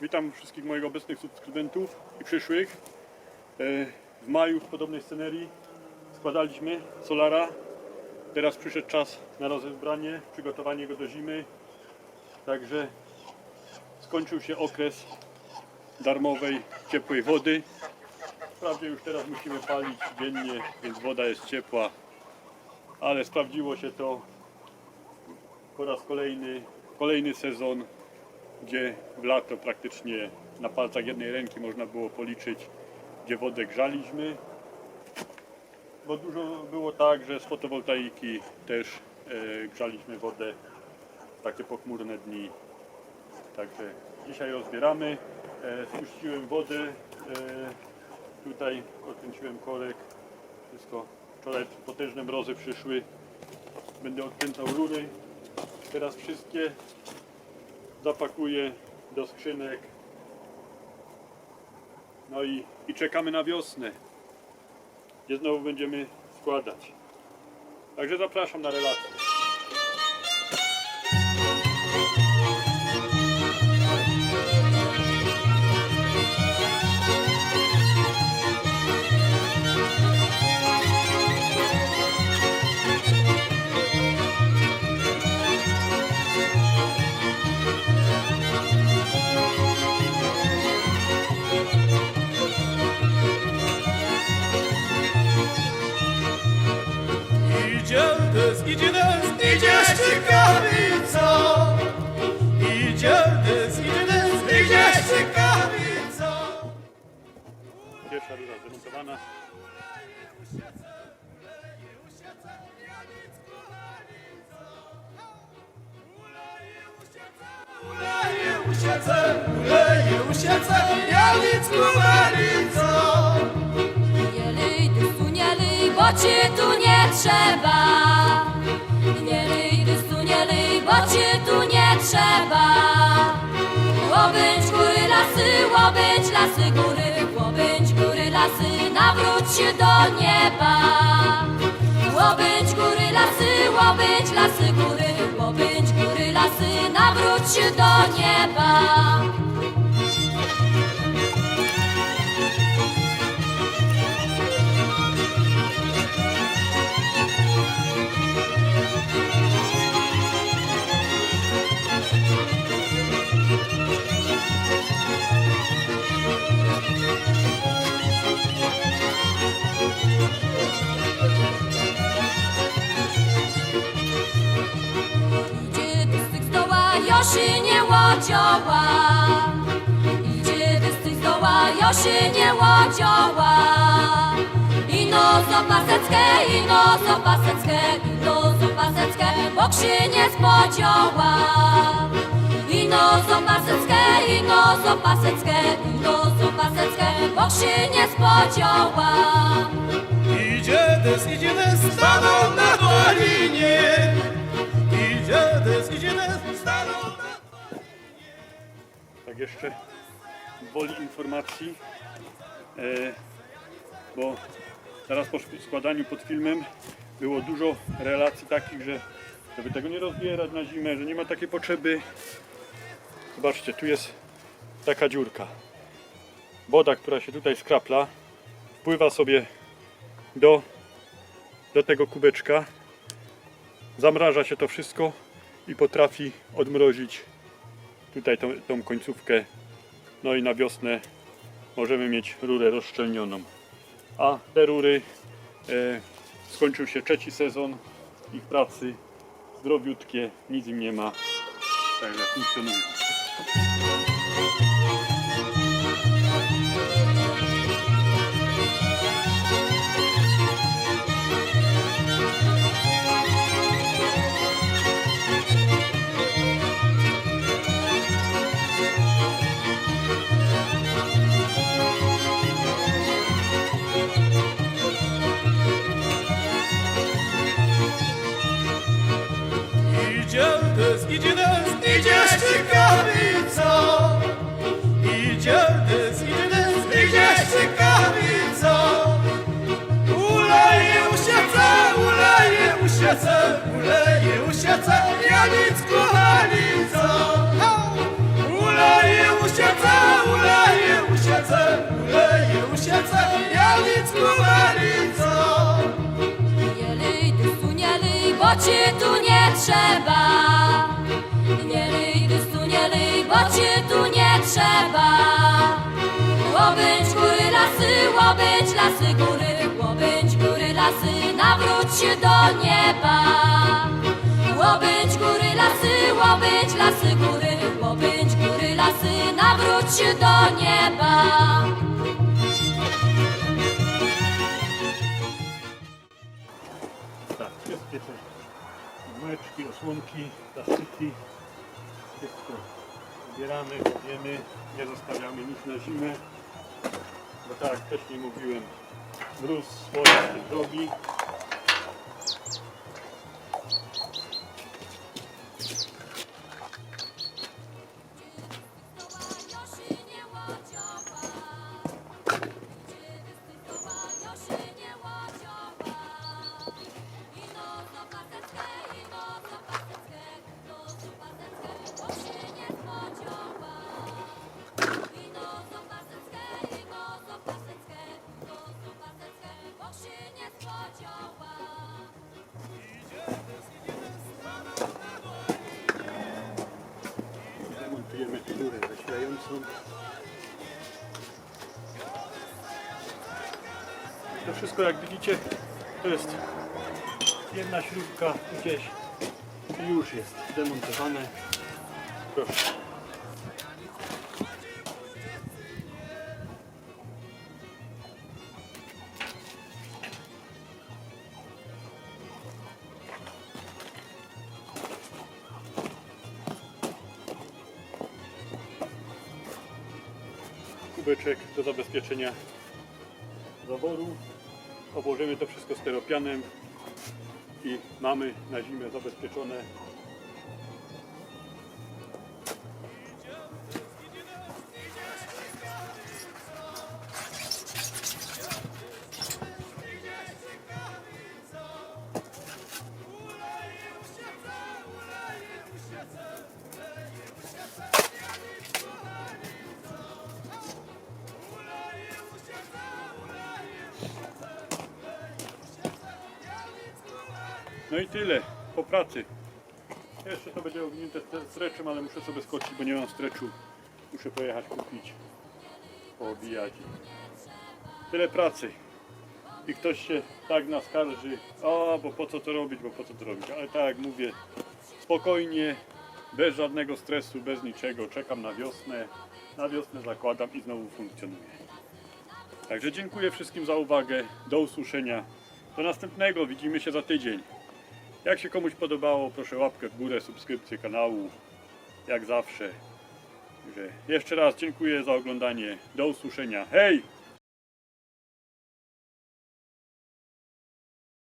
Witam wszystkich moich obecnych subskrybentów i przyszłych. E, W maju w podobnej scenerii składaliśmy Solara. Teraz przyszedł czas na rozebranie, przygotowanie go do zimy. Także skończył się okres darmowej, ciepłej wody. Wprawdzie już teraz musimy palić dziennie, więc woda jest ciepła, ale sprawdziło się to po raz kolejny, kolejny sezon, gdzie w lato praktycznie na palcach jednej ręki można było policzyć, gdzie wodę grzaliśmy. Bo dużo było tak, że z fotowoltaiki też e, grzaliśmy wodę w takie pochmurne dni. Także dzisiaj rozbieramy. E, spuściłem wodę, e, tutaj odkręciłem korek. Wszystko wczoraj potężne mrozy przyszły. Będę odkręcał rury. Teraz wszystkie zapakuję do skrzynek. No i, i czekamy na wiosnę, gdzie znowu będziemy składać. Także zapraszam na relację. Dys, idzie dys, idzie ściekawica. Idzie dys, idzie dys, idzie ściekawica. Pierwsza rura zdemontowana. Uleje usiece, uleje usiece, Jalicku Marico. Nie lyj, dystu, nie lyj, bo ci tu nie trzeba. Trzeba. Łobędź góry, lasy, łobędź lasy, góry, łobędź góry, lasy, nawróć się do nieba. Łobędź góry, lasy, łobędź lasy, góry, łobędź góry, lasy, nawróć się do nieba. Doła, Josi nie łodzioła. Idzie wystych z doła, Josi nie łodzioła. Ino zopaseckie, ino zopaseckie, ino zopaseckie, bo się nie spodzieła. Ino zopaseckie, ino zopaseckie, ino zopaseckie, bo się nie spodzieła. Idzie dys, idzie dys, stanął na dolinie. Tak jeszcze woli informacji, e, bo zaraz po składaniu pod filmem było dużo relacji takich, że żeby tego nie rozbierać na zimę, że nie ma takiej potrzeby. Zobaczcie, tu jest taka dziurka. Woda, która się tutaj skrapla, wpływa sobie do, do tego kubeczka. Zamraża się to wszystko i potrafi odmrozić tutaj tą, tą końcówkę. No i na wiosnę możemy mieć rurę rozszczelnioną. A te rury e, skończył się trzeci sezon ich pracy. Zdrowiutkie, nic im nie ma. Także funkcjonują. idzie ciekawica, idzie dys, idzie dys, idzie ciekawica. Uleje usiece, uleje usiece, uleje usiece, Janic kochanica. Uleje usiece, uleje usiece, uleje usiece, Janic kochanica. Nie lej, dysu, nie lej, bo ci tu nie trzeba. Nie ryj, bo cię tu nie trzeba. Łobędź góry lasy, łobędź lasy góry, łobędź góry lasy, nawróć się do nieba. Łobędź góry lasy, łobędź lasy góry, łobędź góry lasy, nawróć się do nieba. Tak, wszystkie te gumeczki, osłonki, plastyki, wszystko zbieramy, wiemy, nie zostawiamy nic na zimę, bo tak jak wcześniej mówiłem, mróz swoje też To wszystko jak widzicie to jest jedna śrubka gdzieś i już jest demontowane. Proszę. kubeczek do zabezpieczenia zaworu. Obłożymy to wszystko steropianem i mamy na zimę zabezpieczone. No i tyle po pracy. Jeszcze to będzie owinięte ste- streczem, ale muszę sobie skoczyć, bo nie mam streczu. Muszę pojechać kupić, poobijać. Tyle pracy. I ktoś się tak naskarży, a bo po co to robić, bo po co to robić. Ale tak jak mówię, spokojnie, bez żadnego stresu, bez niczego. Czekam na wiosnę. Na wiosnę zakładam i znowu funkcjonuje. Także dziękuję wszystkim za uwagę. Do usłyszenia. Do następnego. Widzimy się za tydzień. Jak się komuś podobało, proszę łapkę w górę, subskrypcję kanału. Jak zawsze. Jeszcze raz dziękuję za oglądanie. Do usłyszenia. Hej!